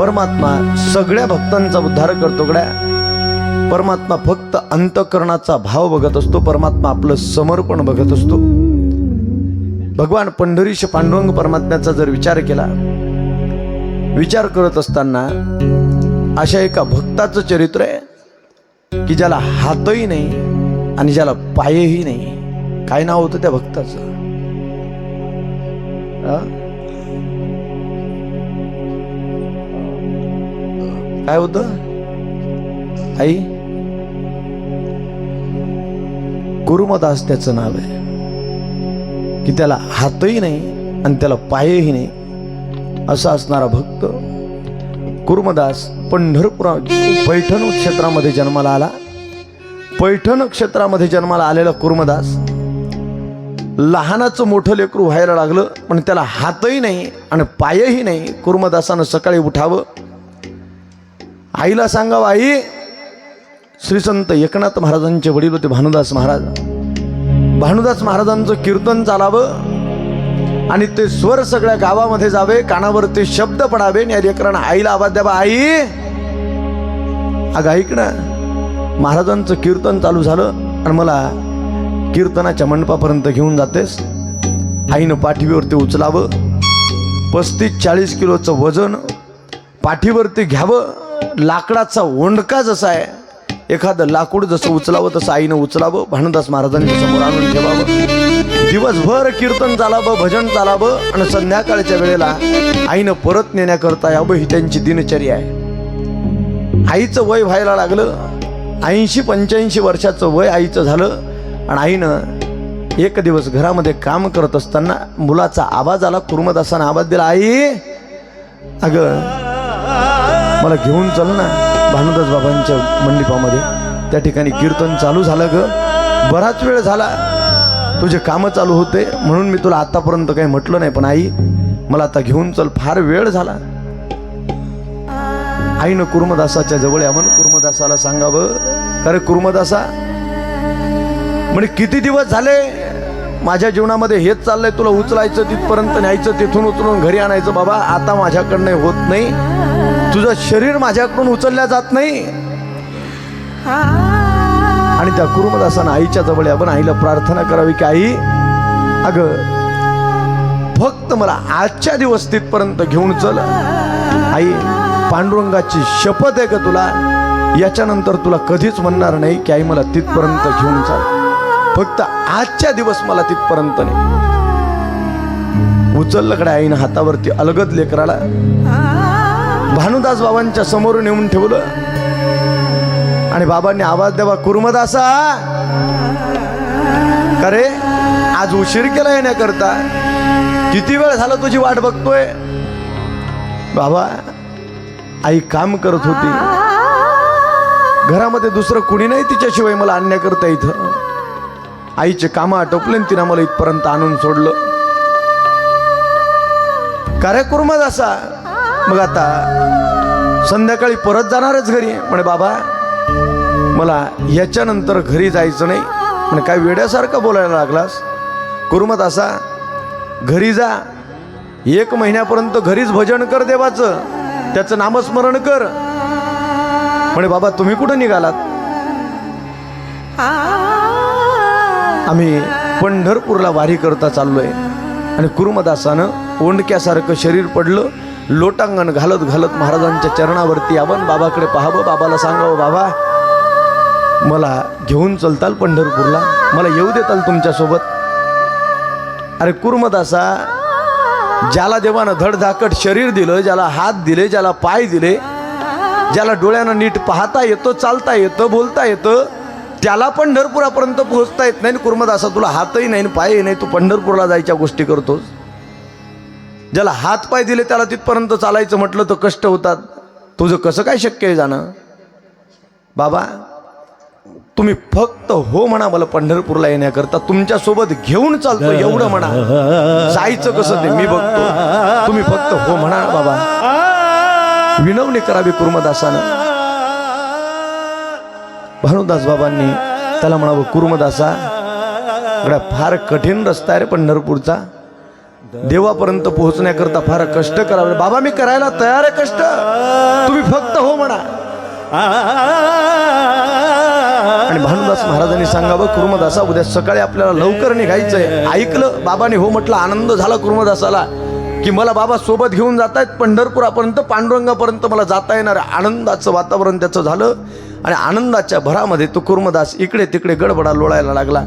परमात्मा सगळ्या भक्तांचा उद्धार करतो गड्या. परमात्मा फक्त अंतकरणाचा भाव बघत असतो परमात्मा आपलं समर्पण बघत असतो. भगवान पंढरीश पांडुरंग परमात्म्याचा जर विचार केला विचार करत असताना अशा एका भक्ताचं चरित्र आहे की ज्याला हातही नाही आणि ज्याला पायही नाही. काय नाव होतं त्या भक्ताचं? काय होत? आई? गुरुमदास त्याचं नाव आहे. की त्याला हातही नाही आणि त्याला पायही नाही. असा असणारा भक्त कुर्मदास पंढरपुरा पैठण क्षेत्रामध्ये जन्माला आला. पैठण क्षेत्रामध्ये जन्माला आलेला कुर्मदास लहानाचं मोठं लेकरू व्हायला लागलं पण त्याला हातही नाही आणि पायही नाही. कुर्मदासानं सकाळी उठावं. आईला सांगावं आई श्री संत एकनाथ महाराजांचे वडील होते भानुदास महाराज. भानुदास महाराजांचं कीर्तन चालावं. आणि ते स्वर सगळ्या गावामध्ये जावे कानावर ते शब्द पडावे आणि या लेकरांना आईला आवाज द्यावा. आई! अगं ऐक ना महाराजांचं कीर्तन चालू झालं आणि मला कीर्तनाच्या मंडपापर्यंत घेऊन जातेस. आईनं पाठीवरती उचलावं पस्तीस चाळीस किलोचं वजन पाठीवरती घ्यावं. लाकडाचा ओंडका जसा आहे एखादं लाकूड जसं उचलावं तसं आईनं उचलावं. भानुदास महाराजांच्या समोर आणून ठेवावं. दिवसभर कीर्तन चालावं भजन चालावं आणि संध्याकाळच्या वेळेला आईनं परत नेण्याकरता यावं ही त्यांची दिनचर्या आहे. आईचं वय व्हायला लागलं ऐंशी पंच्याऐंशी वर्षाचं वय आईचं झालं आणि आईनं एक दिवस घरामध्ये काम करत असताना मुलाचा आवाज आला कुर्मदासानं आवाज दिला आई अगं मला घेऊन चल ना भानुदास बाबांच्या मंडपामध्ये. त्या ठिकाणी कीर्तन चालू झालं ग. बराच वेळ झाला. तुझे कामं चालू होते म्हणून मी तुला आतापर्यंत काही म्हटलं नाही पण आई मला आता घेऊन चल फार वेळ झाला. आईनं कुर्मदासाच्या जवळ या म्हणून कुर्मदासाला सांगावं अरे कुर्मदासा म्हणे किती दिवस झाले माझ्या जीवनामध्ये हेच चाललंय तुला उचलायचं तिथपर्यंत न्यायचं तिथून उचलून घरी आणायचं बाबा आता माझ्याकडनं होत नाही. तुझं शरीर माझ्याकडून उचलल्या जात नाही. आणि त्या कुर्मदासानं आईच्या जवळ आपण आईला प्रार्थना करावी की आई अगं फक्त मला आजच्या दिवस तिथपर्यंत घेऊन चल. आई पांडुरंगाची शपथ आहे का तुला? याच्यानंतर तुला कधीच म्हणणार नाही की आई मला तिथपर्यंत घेऊन चाल. फक्त आजच्या दिवस मला तिथपर्यंत नाही उचललं कडे आईनं हातावरती अलगद लेकराला. भानुदास बाबांच्या समोर नेऊन ठेवलं. आणि बाबांनी आवाज द्यावा कुर्मदासा अरे आज उशीर केला येण्याकरता. किती वेळ झाला तुझी वाट बघतोय? बाबा आई काम करत होती. घरामध्ये दुसरं कुणी नाही तिच्याशिवाय मला आणण्याकरता इथं. आईचे कामं आटोपले तिनं मला इथपर्यंत आणून सोडलं. कार्य कुर्मद असा मग आता संध्याकाळी परत जाणारच घरी. म्हणे बाबा मला याच्यानंतर घरी जायचं नाही. पण काय वेड्यासारखं बोलायला लागलास? कुर्मत असा घरी जा. एक महिन्यापर्यंत घरीच भजन कर देवाचं. त्याचं नामस्मरण कर. म्हणे बाबा तुम्ही कुठं निघालात? आम्ही पंढरपूरला वारी करता चाललोय. आणि कुरुमदासानं ओंडक्यासारखं शरीर पडलं लोटांगण घालत घालत महाराजांच्या चरणावरती यावं बाबाकडे पाहावं बाबाला सांगावं बाबा मला घेऊन चलताल पंढरपूरला. मला येऊ देताल तुमच्यासोबत. अरे कुर्मदासा ज्याला देवानं धडधाकट शरीर दिलं ज्याला हात दिले ज्याला पाय दिले ज्याला डोळ्यानं नीट पाहता येतं चालता येतं बोलता येतं त्याला पंढरपुरापर्यंत पोहोचता येत नाही कुर्मदासा तुला हातही नाही पायही नाही तू पंढरपूरला जायच्या गोष्टी करतोस. ज्याला हात पाय दिले त्याला तिथपर्यंत चालायचं म्हटलं तर कष्ट होतात. तुझं कसं काय शक्य आहे जाणं? बाबा तुम्ही फक्त हो म्हणा मला पंढरपूरला येण्याकरता तुमच्यासोबत घेऊन चालतो एवढं म्हणा. जायचं कसं ते मी बघतो. तुम्ही फक्त हो म्हणा बाबा. विनवणी करावी कुर्मदासानं. भानुदास बाबांनी त्याला म्हणावं कुर्मदासा एवढा फार कठीण रस्ता आहे रे पंढरपूरचा. देवापर्यंत पोहोचण्याकरता फार कष्ट करावे. बाबा मी करायला तयार आहे कष्ट. तुम्ही फक्त हो म्हणा. आणि भानुदास महाराजांनी सांगावं कुर्मदासा उद्या सकाळी आपल्याला लवकर निघायचंय. ऐकलं बाबाने हो म्हटलं आनंद झाला कुर्मदासाला की मला बाबा सोबत घेऊन जात आहेत पंढरपुरापर्यंत पांडुरंगापर्यंत मला जाता येणार आनंदाचं वातावरण त्याचं झालं आणि आनंदाच्या भरामध्ये तो कुर्मदास इकडे तिकडे गडबडा लोळायला लागला.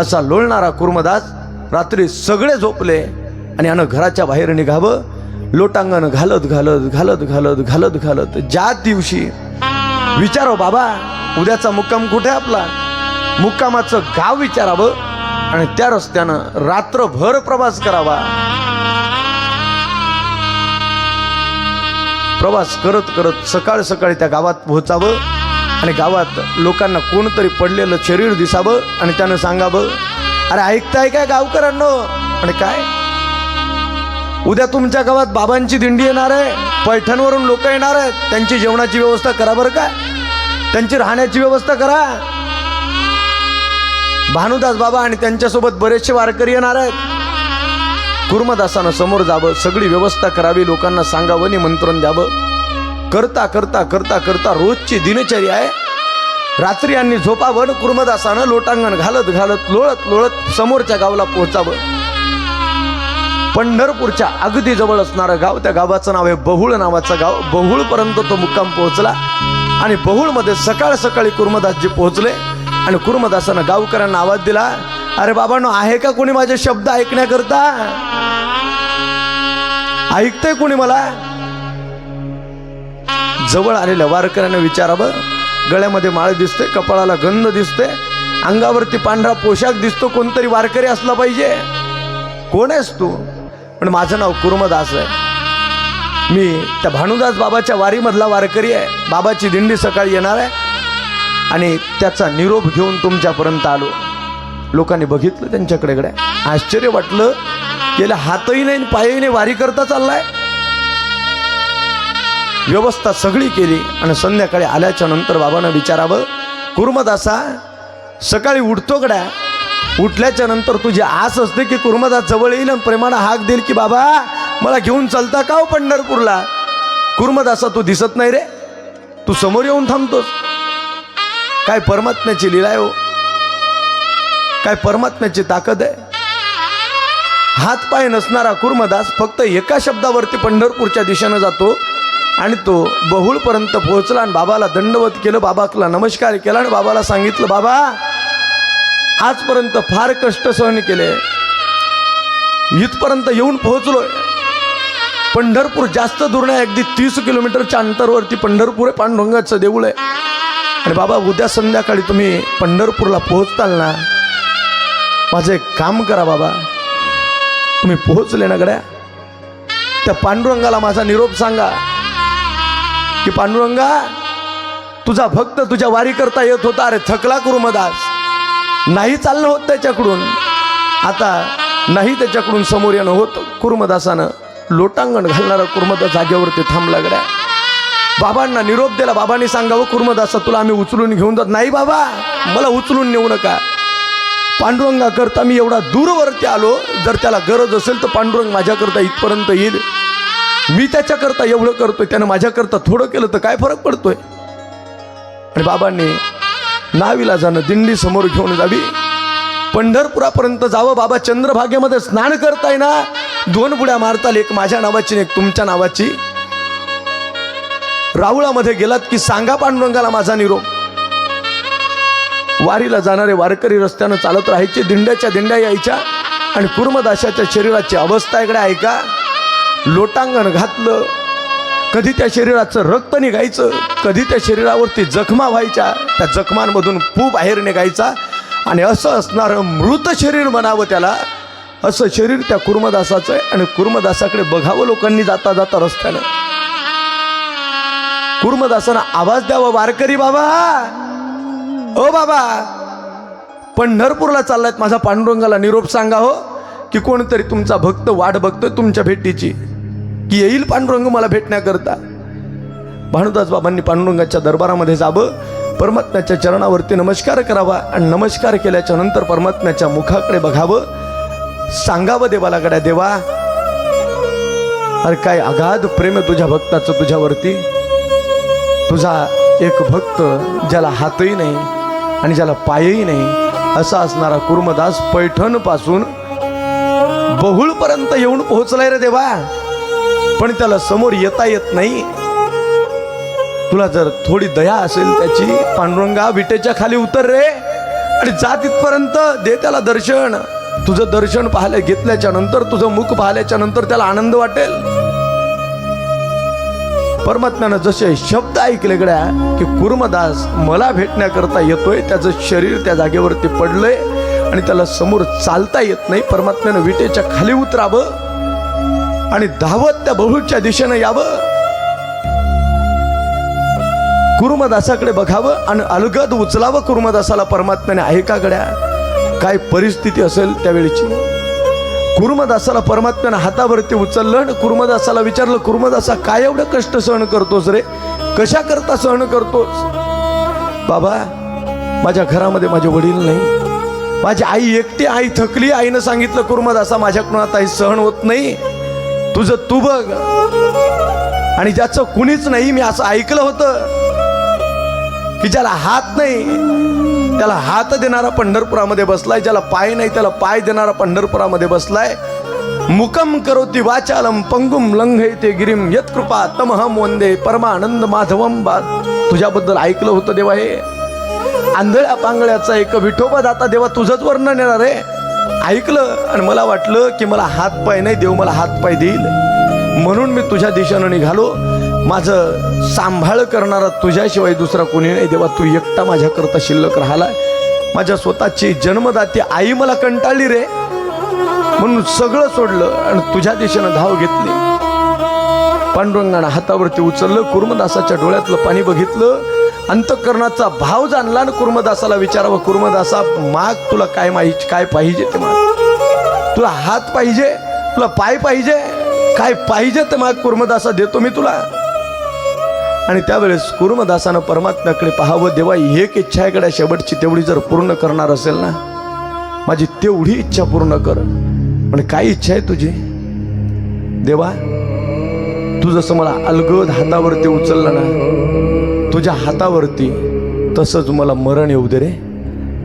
असा लोळणारा कुर्मदास रात्री सगळे झोपले आणि यानं घराच्या बाहेर निघावं लोटांगण घालत घालत घालत घालत घालत घालत ज्या दिवशी विचारो बाबा उद्याचा मुक्काम कुठे आहे आपला? मुक्कामाचं गाव विचारावं आणि त्या रस्त्यानं रात्रभर प्रवास करावा. प्रवास करत करत सकाळ सकाळी त्या गावात पोहोचावं आणि गावात लोकांना कोणतरी पडलेलं शरीर दिसावं आणि त्यानं सांगावं अरे ऐकताय काय गावकरांनो आणि काय? उद्या तुमच्या गावात बाबांची दिंडी येणार आहे पैठणवरून लोक येणार आहेत त्यांची जेवणाची व्यवस्था करा बरं का? त्यांची राहण्याची व्यवस्था करा. भानुदास बाबा आणि त्यांच्यासोबत बरेचसे वारकरी येणार आहेत. कुर्मदासानं समोर जावं सगळी व्यवस्था करावी लोकांना सांगावं निमंत्रण द्यावं. करता करता करता करता रोजची दिनचर्या आहे. रात्री यांनी झोपावं कुर्मदासानं लोटांगण घालत घालत लोळत लोळत समोरच्या गावाला पोहोचावं. पंढरपूरच्या अगदी जवळ असणारं गाव त्या गावाचं नाव आहे बहुळ नावाचं गाव. बहुळपर्यंत तो मुक्काम पोहोचला. आणि बहुळमध्ये सकाळ सकाळी कुर्मदासजी पोहोचले आणि कुर्मदासानं गावकऱ्यांना आवाज दिला अरे बाबांनो आहे का कोणी माझे शब्द ऐकण्याकरता? ऐकतंय कोणी मला? जवळ आलेल्या वारकऱ्याने विचारावं. गळ्यामध्ये माळ दिसते कपाळाला गंध दिसते अंगावरती पांढरा पोशाख दिसतो कोणतरी वारकरी असला पाहिजे. कोण आहेस तू? पण माझं नाव कुर्मदास आहे. मी त्या भानुदास बाबाच्या वारीमधला वारकरी आहे. बाबाची दिंडी सकाळी येणार आहे. आणि त्याचा निरोप घेऊन तुमच्यापर्यंत आलो. लोकांनी बघितलं त्यांच्याकडे कडे आश्चर्य वाटलं. गेल्या हातही नाही पायही नाही. वारी करता चाललाय. व्यवस्था सगळी केली. आणि संध्याकाळी आल्याच्यानंतर बाबांना विचारावं. कुर्मदासा सकाळी उठतो गड्या. उठल्याच्या नंतर तुझी आस असते की कुर्मदास जवळ येईल आणि प्रेमानं हाक देईल की बाबा मला घेऊन चालता का हो पंढरपूरला? कुर्मदासा तू दिसत नाही रे. तू समोर येऊन थांबतोस. काय परमात्म्याची लिला आहे हो? काय परमात्म्याची ताकद आहे? हात पाय नसणारा कुर्मदास फक्त एका शब्दावरती पंढरपूरच्या दिशेनं जातो आणि तो बहुळपर्यंत पोहोचला आणि बाबाला दंडवत केलं बाबाला नमस्कार केला आणि बाबाला सांगितलं बाबा आजपर्यंत फार कष्ट सहन केले. इथपर्यंत येऊन पोहोचलोय. पंढरपूर जास्त दूर नाही अगदी तीस किलोमीटरच्या अंतरवरती पंढरपूर आहे पांडुरंगाचं देऊळ आहे. आणि बाबा उद्या संध्याकाळी तुम्ही पंढरपूरला पोहोचताल ना? माझं एक काम करा बाबा. तुम्ही पोहोचले ना गड्या? त्या पांडुरंगाला माझा निरोप सांगा. की पांडुरंगा तुझा भक्त तुझ्या वारी करता येत होता. अरे थकला कुरुमदास. नाही चालणं होत त्याच्याकडून. आता नाही त्याच्याकडून समोर येणं होत कुर्मदासानं. लोटांगण घालणारा कुर्मदास जागेवरती थांबला गड्या. बाबांना निरोप दिला. बाबांनी सांगावं कुर्मदासा तुला आम्ही उचलून घेऊन जात नाही बाबा. मला उचलून नेऊ नका. पांडुरंगा करता मी एवढा दूरवरती आलो. जर त्याला गरज असेल तर पांडुरंग माझ्याकरता इथपर्यंत येईल. मी त्याच्याकरता एवढं करतोय. त्यानं माझ्याकरता थोडं केलं तर काय फरक पडतोय? आणि बाबांनी नावीला जाणं दिंडी समोर घेऊन जावी. पंढरपुरापर्यंत जावं. बाबा चंद्रभागेमध्ये स्नान करताय ना? दोन बुड्या मारताल एक माझ्या नावाची एक तुमच्या नावाची. राहुळामध्ये गेलात की सांगा पांडुरंगाला माझा निरोप. वारीला जाणारे वारकरी रस्त्यानं चालत राहायचे दिंड्याच्या दिंड्या यायच्या आणि कुर्मदाशाच्या शरीराची अवस्था इकडे ऐका. लोटांगण घातलं. कधी त्या शरीराचं रक्त निघायचं कधी त्या शरीरावरती जखमा व्हायच्या त्या जखमांमधून पू बाहेर निघायचा आणि असं असणारं मृत शरीर म्हणावं त्याला. असं शरीर त्या कुर्मदासाचं आहे आणि कुर्मदासाकडे बघावं लोकांनी जाता जाता रस्त्यानं. कुर्मदासानं आवाज द्यावा वारकरी बाबा. ओ बाबा पंढरपूरला चाललायत माझा पांडुरंगाला निरोप सांगा हो की कोणतरी तुमचा भक्त वाट बघतोय तुमच्या भेटीची की येईल पांडुरंग मला भेटण्याकरता भानुदास बाबांनी पांडुरंगाच्या दरबारामध्ये जावं परमात्म्याच्या चरणावरती नमस्कार करावा आणि नमस्कार केल्याच्यानंतर परमात्म्याच्या मुखाकडे बघावं सांगावं देवाला गड्या देवा. अरे काय अगाध प्रेम आहे तुझ्या भक्ताचं तुझ्यावरती. तुझा एक भक्त ज्याला हातही नाही आणि ज्याला पायही नाही असा असणारा कुर्मदास पैठणपासून बहुळपर्यंत येऊन पोहोचलाय रे देवा. पण त्याला समोर येता येत नाही. तुला जर थोडी दया असेल त्याची पांडुरंगा विटेच्या खाली उतर रे. आणि जा तिथपर्यंत दे त्याला दर्शन. तुझं दर्शन पाहायला घेतल्याच्या नंतर तुझं मुख पाहिल्याच्या नंतर त्याला आनंद वाटेल. परमात्म्यानं जसे शब्द ऐकले गड्या की कुर्मदास मला भेटण्याकरता येतोय त्याचं शरीर त्या जागेवरती पडलंय आणि त्याला समोर चालता येत नाही. परमात्म्यानं विटेच्या खाली उतरावं आणि धावत त्या बहुच्या दिशेनं यावं. कुर्मदासाकडे बघावं आणि अलगद उचलावं कुर्मदासाला. परमात्म्याने आहे का गड्या? काय परिस्थिती असेल त्यावेळीची? कुर्मदासाला परमात्म्यानं हातावरती उचललं आणि कुर्मदासाला विचारलं कुर्मदासा काय एवढं कष्ट सहन करतोस रे? कशा करता सहन करतोस? बाबा माझ्या घरामध्ये माझे वडील नाही. माझी आई एकटी आई थकली आईनं सांगितलं कुर्मदासा माझ्याकडून आता हे सहन होत नाही. तुझं तू बघ. आणि ज्याचं कुणीच नाही मी असं ऐकलं होतं. की ज्याला हात नाही त्याला हात देणारा पंढरपुरामध्ये बसलाय ज्याला पाय नाही त्याला पाय देणारा पंढरपुरामध्ये बसलाय. मुकम करोती वाचालम पंगुम लंघयते गिरीम यत्कृपा तमहम वंदे परमानंद माधवम बा तुझ्याबद्दल ऐकलं होतं देवा हे. आंधळ्या पांगळ्याचा एक विठोबा दाता देवा तुझंच वर्णन येणार आहे. ऐकलं आणि मला वाटलं की मला हात पाय नाही देव मला हात पाय देईल. म्हणून मी तुझ्या दिशेनं निघालो. माझं सांभाळ करणारा तुझ्याशिवाय दुसरा कोणी नाही देवा. तू एकटा माझ्याकरता शिल्लक राहिला माझ्या स्वतःची जन्मदाती आई मला कंटाळली रे. म्हणून सगळं सोडलं आणि तुझ्या दिशेनं धाव घेतली. पांडुरंगानं हातावरती उचललं कुर्मदासाच्या डोळ्यातलं पाणी बघितलं. अंतकरणाचा भाव जाणला आणि कुर्मदासाला विचारावं कुर्मदासा माग तुला काय माहिती काय पाहिजे ते माग? तुला हात पाहिजे तुला पाय पाहिजे काय पाहिजे ते माग? कुर्मदासा देतो मी तुला. आणि त्यावेळेस कुर्मदासानं परमात्म्याकडे पाहावं देवा एक इच्छा आहे शेवटची तेवढी जर पूर्ण करणार असेल ना माझी तेवढी इच्छा पूर्ण कर. पण काय इच्छा आहे तुझी? देवा तू जसं मला अलगद हातावरती उचललं ना तुझ्या हातावरती तसंच मला मरण येऊ दे रे.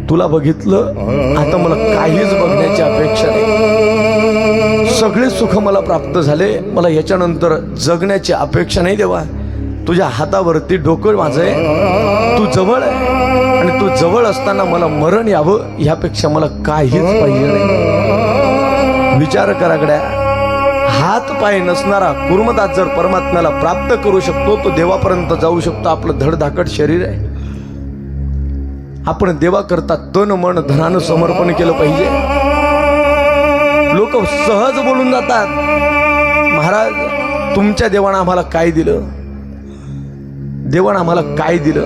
तुला बघितलं आता मला काहीच बघण्याची अपेक्षा नाही. सगळे सुख मला प्राप्त झाले मला याच्यानंतर जगण्याची अपेक्षा नाही देवा. तुझ्या हातावरती डोकं माझं आहे. तू जवळ आहे. आणि तू जवळ असताना मला मरण यावं ह्यापेक्षा मला काहीच पाहिजे नाही. विचार कराकड्या हात पाय नसणारा कुर्मदास जर परमात्म्याला प्राप्त करू शकतो तो देवापर्यंत जाऊ शकतो. आपलं धडधाकट शरीर आहे. आपण देवाकरता तन मन धनानं समर्पण केलं पाहिजे. लोक सहज बोलून जातात. महाराज तुमच्या देवानं आम्हाला काय दिलं? देवानं आम्हाला काय दिलं?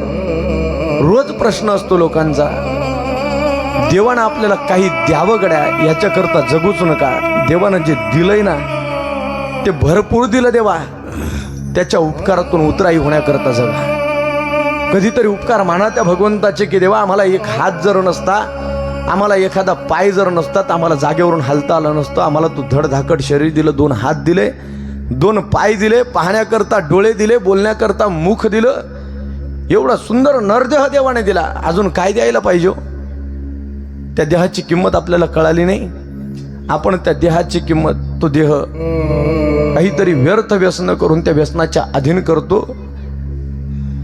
रोज प्रश्न असतो लोकांचा. देवानं आपल्याला काही द्यावं गड्या? याच्याकरता जगूच नका. देवानं जे दिलंय ना ते भरपूर दिलं देवा. त्याच्या उपकारातून उतराई होण्याकरता जगा. कधीतरी उपकार माना त्या भगवंताचे की देवा आम्हाला एक हात जर नसता आम्हाला एखादा पाय जर नसता तर आम्हाला जागेवरून हलता आलं नसतं. आम्हाला तू धडधाकट शरीर दिलं दोन हात दिले. दोन पाय दिले पाहण्याकरता डोळे दिले बोलण्याकरता मुख दिलं. एवढा सुंदर नरदेह देवाने दिला. अजून काय द्यायला पाहिजे हो? त्या देहाची किंमत आपल्याला कळाली नाही. आपण त्या देहाची किंमत तो देह काहीतरी व्यर्थ व्यसन करून त्या व्यसनाच्या अधीन करतो.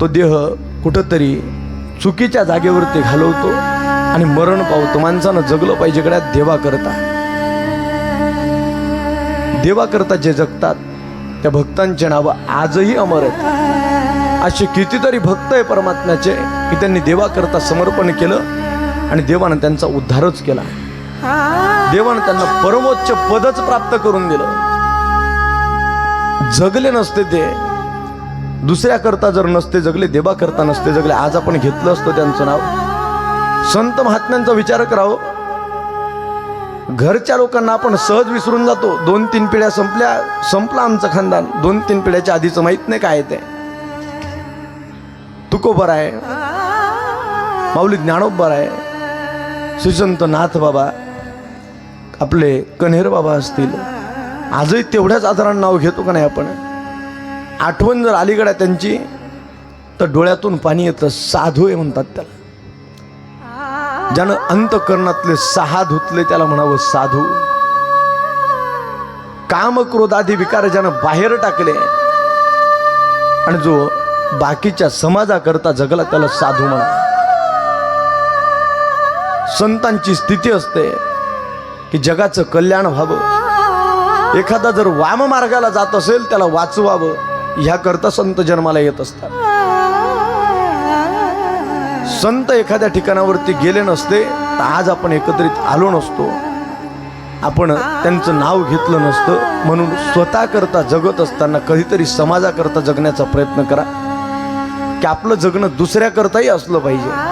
तो देह कुठंतरी चुकीच्या जागेवरती घालवतो आणि मरण पावतो. माणसानं जगलं पाहिजे देवा देवाकरता. देवाकरता जे जगतात त्या भक्तांचे नावं आजही अमर आहेत. असे कितीतरी भक्त आहे परमात्म्याचे की त्यांनी देवाकरता समर्पण केलं आणि देवानं त्यांचा उद्धारच केला. देवानं त्यांना परमोच्च पदच प्राप्त करून दिलं. जगले नसते ते. दुसऱ्याकरता जर नसते जगले देवाकरता नसते जगले आज आपण घेतलं असतं त्यांचं नाव. संत महात्म्यांचा विचार करावं. घरच्या लोकांना आपण सहज विसरून जातो. दोन तीन पिढ्या संपल्या संपला आमचं खानदान. दोन तीन पिढ्याच्या आधीचं माहीत नाही काय ते. तुकोबर आहे. माऊली ज्ञानोबर आहे. श्रीसंत नाथ बाबा. आपले कन्हेर बाबा असतील. आजही तेवढ्याच आदरानं नाव घेतो का नाही आपण? आठवण जर अलीकडे त्यांची तर डोळ्यातून पाणी येतं. साधू आहे म्हणतात त्याला. ज्यानं अंतकरणातले सहा धुतले त्याला म्हणावं साधू. काम क्रोधादी विकार ज्यानं बाहेर टाकले आणि जो बाकीच्या समाजाकरता जगला त्याला साधू म्हणा. संतांची स्थिती असते की जगाचं कल्याण व्हावं. एखादा जर वाम मार्गाला जात असेल त्याला वाचवावं. ह्याकरता संत जन्माला येत असतात. संत एखाद्या ठिकाणावरती गेले नसते तर आज आपण एकत्रित आलो नसतो. आपण त्यांचं नाव घेतलं नसतं. म्हणून स्वतः करता जगत असताना कधीतरी समाजाकरता जगण्याचा प्रयत्न करा. की आपलं जगणं दुसऱ्याकरताही असलं पाहिजे.